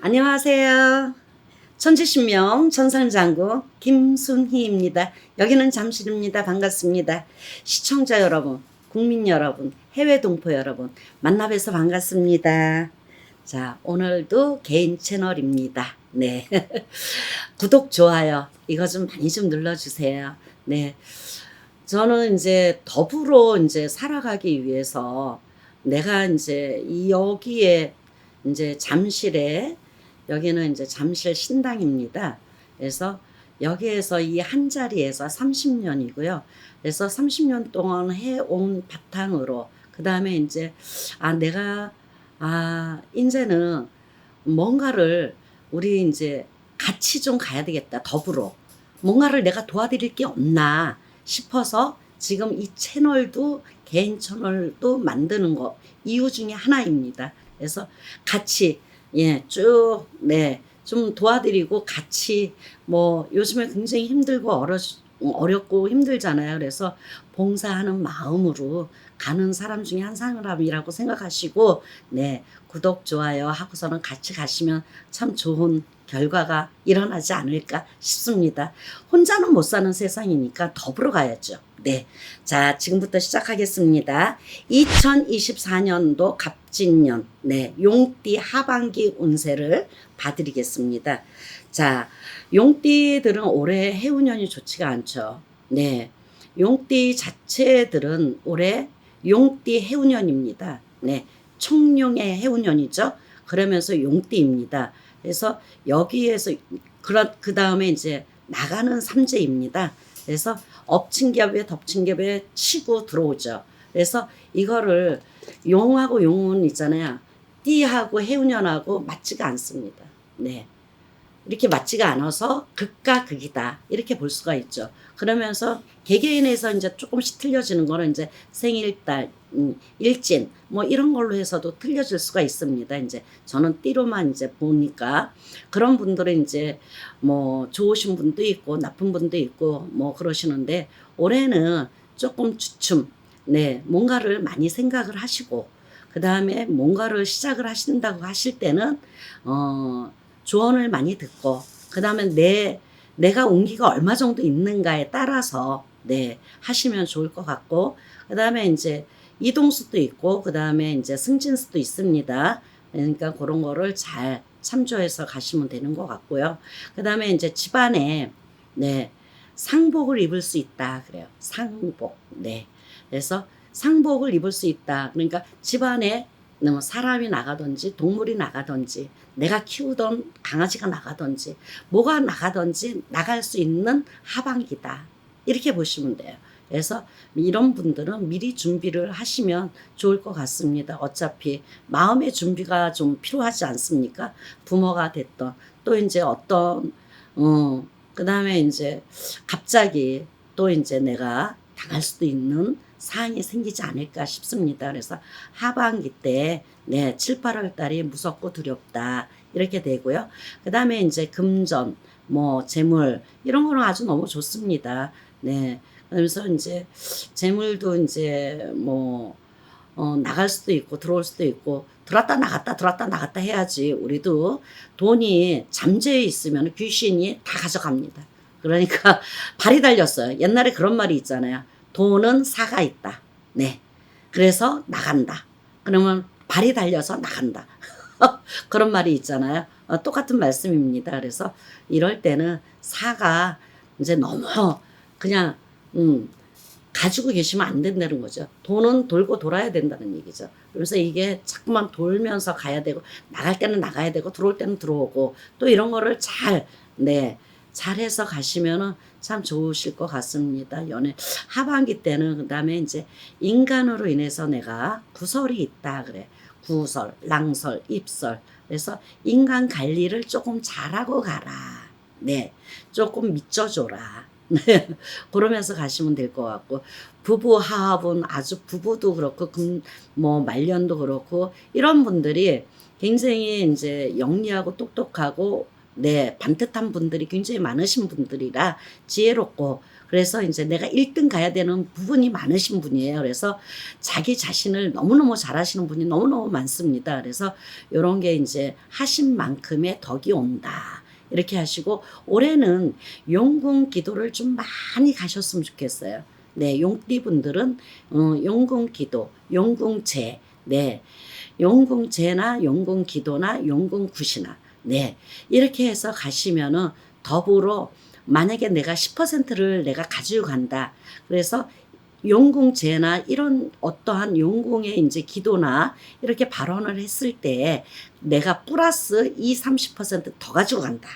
안녕하세요. 천지신명 천상장구 김순희입니다. 여기는 잠실입니다. 반갑습니다. 시청자 여러분, 국민 여러분, 해외 동포 여러분 만나 뵈서 반갑습니다. 자, 오늘도 개인 채널입니다. 네. 구독, 좋아요 이거 좀 많이 좀 눌러주세요. 네. 저는 이제 더불어 이제 살아가기 위해서 내가 이제 이 여기에 이제 잠실에 여기는 이제 잠실 신당입니다. 그래서 여기에서 이 한 자리에서 30년이고요. 그래서 30년 동안 해온 바탕으로 그 다음에 이제 아 내가 아 이제는 뭔가를 우리 이제 같이 좀 가야 되겠다 더불어 뭔가를 내가 도와드릴 게 없나 싶어서 지금 이 채널도 개인 채널도 만드는 거 이유 중에 하나입니다. 그래서 같이 예, 쭉, 네, 좀 도와드리고 같이 뭐 요즘에 굉장히 힘들고 어려, 어렵고 힘들잖아요. 그래서 봉사하는 마음으로 가는 사람 중에 한 사람이라고 생각하시고, 네, 구독, 좋아요 하고서는 같이 가시면 참 좋은 결과가 일어나지 않을까 싶습니다. 혼자는 못 사는 세상이니까 더불어 가야죠. 네. 자, 지금부터 시작하겠습니다. 2024년도 갑진년, 네, 용띠 하반기 운세를 봐드리겠습니다. 자, 용띠들은 올해 해운년이 좋지가 않죠. 네. 용띠 자체들은 올해 용띠 해운년입니다. 네. 총룡의 해운년이죠. 그러면서 용띠입니다. 그래서 여기에서 그런 그 다음에 이제 나가는 삼재입니다. 그래서 엎친 겹에 덮친 겹에 치고 들어오죠. 그래서 이거를 용하고 용은 있잖아요. 띠하고 해운년하고 맞지가 않습니다. 네. 이렇게 맞지가 않아서 극과 극이다. 이렇게 볼 수가 있죠. 그러면서 개개인에서 이제 조금씩 틀려지는 거는 이제 생일달, 음, 일진, 뭐 이런 걸로 해서도 틀려질 수가 있습니다. 이제 저는 띠로만 이제 보니까 그런 분들은 이제 뭐 좋으신 분도 있고 나쁜 분도 있고 뭐 그러시는데 올해는 조금 주춤, 네, 뭔가를 많이 생각을 하시고 그 다음에 뭔가를 시작을 하신다고 하실 때는 어, 조언을 많이 듣고 그 다음에 내 내가 온기가 얼마 정도 있는가에 따라서 네 하시면 좋을 것 같고 그 다음에 이제 이동수도 있고 그 다음에 이제 승진수도 있습니다. 그러니까 그런 거를 잘 참조해서 가시면 되는 것 같고요. 그 다음에 이제 집안에 네 상복을 입을 수 있다 그래요. 상복 네 그래서 상복을 입을 수 있다. 그러니까 집안에 뭐 사람이 나가든지 동물이 나가든지 내가 키우던 강아지가 나가든지 뭐가 나가든지 나갈 수 있는 하반기다. 이렇게 보시면 돼요. 그래서 이런 분들은 미리 준비를 하시면 좋을 것 같습니다. 어차피 마음의 준비가 좀 필요하지 않습니까? 부모가 됐던 또 이제 어떤 어 그다음에 이제 갑자기 또 이제 내가 당할 수도 있는 사항이 생기지 않을까 싶습니다. 그래서 하반기 때, 네, 7, 8월 달이 무섭고 두렵다. 이렇게 되고요. 그 다음에 이제 금전, 뭐, 재물, 이런 거는 아주 너무 좋습니다. 네. 그래서 이제 재물도 이제 뭐, 어, 나갈 수도 있고 들어올 수도 있고 들었다 나갔다 들었다 나갔다 해야지 우리도 돈이 잠재해 있으면 귀신이 다 가져갑니다. 그러니까 발이 달렸어요. 옛날에 그런 말이 있잖아요. 돈은 사가 있다. 네. 그래서 나간다. 그러면 발이 달려서 나간다. 그런 말이 있잖아요. 어, 똑같은 말씀입니다. 그래서 이럴 때는 사가 이제 너무 그냥 음, 가지고 계시면 안 된다는 거죠. 돈은 돌고 돌아야 된다는 얘기죠. 그래서 이게 자꾸만 돌면서 가야 되고 나갈 때는 나가야 되고 들어올 때는 들어오고 또 이런 거를 잘 네. 잘해서 가시면은 참 좋으실 것 같습니다. 연애 하반기 때는 그다음에 이제 인간으로 인해서 내가 구설이 있다 그래. 구설, 랑설, 입설. 그래서 인간 관리를 조금 잘하고 가라. 네. 조금 믿져줘라. 네. 그러면서 가시면 될 것 같고 부부 하합은 아주 부부도 그렇고 금, 뭐 말년도 그렇고 이런 분들이 굉장히 이제 영리하고 똑똑하고 네, 반듯한 분들이 굉장히 많으신 분들이라 지혜롭고 그래서 이제 내가 1등 가야 되는 부분이 많으신 분이에요. 그래서 자기 자신을 너무너무 잘하시는 분이 너무너무 많습니다. 그래서 이런 게 이제 하신 만큼의 덕이 온다. 이렇게 하시고 올해는 용궁 기도를 좀 많이 가셨으면 좋겠어요. 네, 용띠 분들은 어, 용궁 기도, 용궁 제, 네, 용궁 제나 용궁 기도나 용궁 굿이나 네 이렇게 해서 가시면은 더불어 만약에 내가 10%를 내가 가지고 간다. 그래서 용궁제나 이런 어떠한 용궁의 이제 기도나 이렇게 발언을 했을 때 내가 플러스 이 30%더 가지고 간다.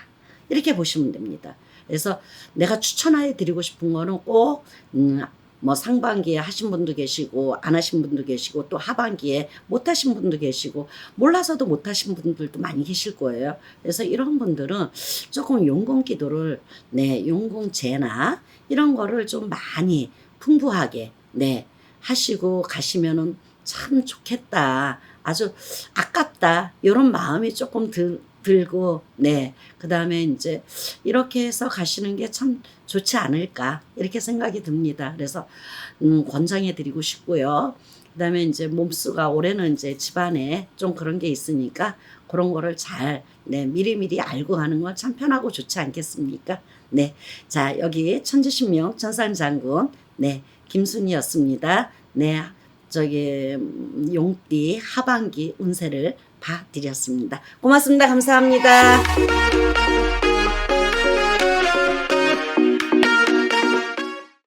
이렇게 보시면 됩니다. 그래서 내가 추천해 드리고 싶은 거는 꼭, 음, 뭐 상반기에 하신 분도 계시고 안 하신 분도 계시고 또 하반기에 못 하신 분도 계시고 몰라서도 못 하신 분들도 많이 계실 거예요. 그래서 이런 분들은 조금 용궁 기도를 네, 용궁 제나 이런 거를 좀 많이 풍부하게 네, 하시고 가시면은 참 좋겠다. 아주 아깝다. 이런 마음이 조금 들, 들고, 네. 그 다음에 이제 이렇게 해서 가시는 게 참 좋지 않을까. 이렇게 생각이 듭니다. 그래서, 음, 권장해 드리고 싶고요. 그 다음에 이제 몸수가 올해는 이제 집안에 좀 그런 게 있으니까 그런 거를 잘, 네, 미리미리 알고 가는 건 참 편하고 좋지 않겠습니까? 네. 자, 여기 천지신명 천상장군, 네, 김순이었습니다. 네. 저기 음, 용띠 하반기 운세를 봐드렸습니다. 고맙습니다. 감사합니다.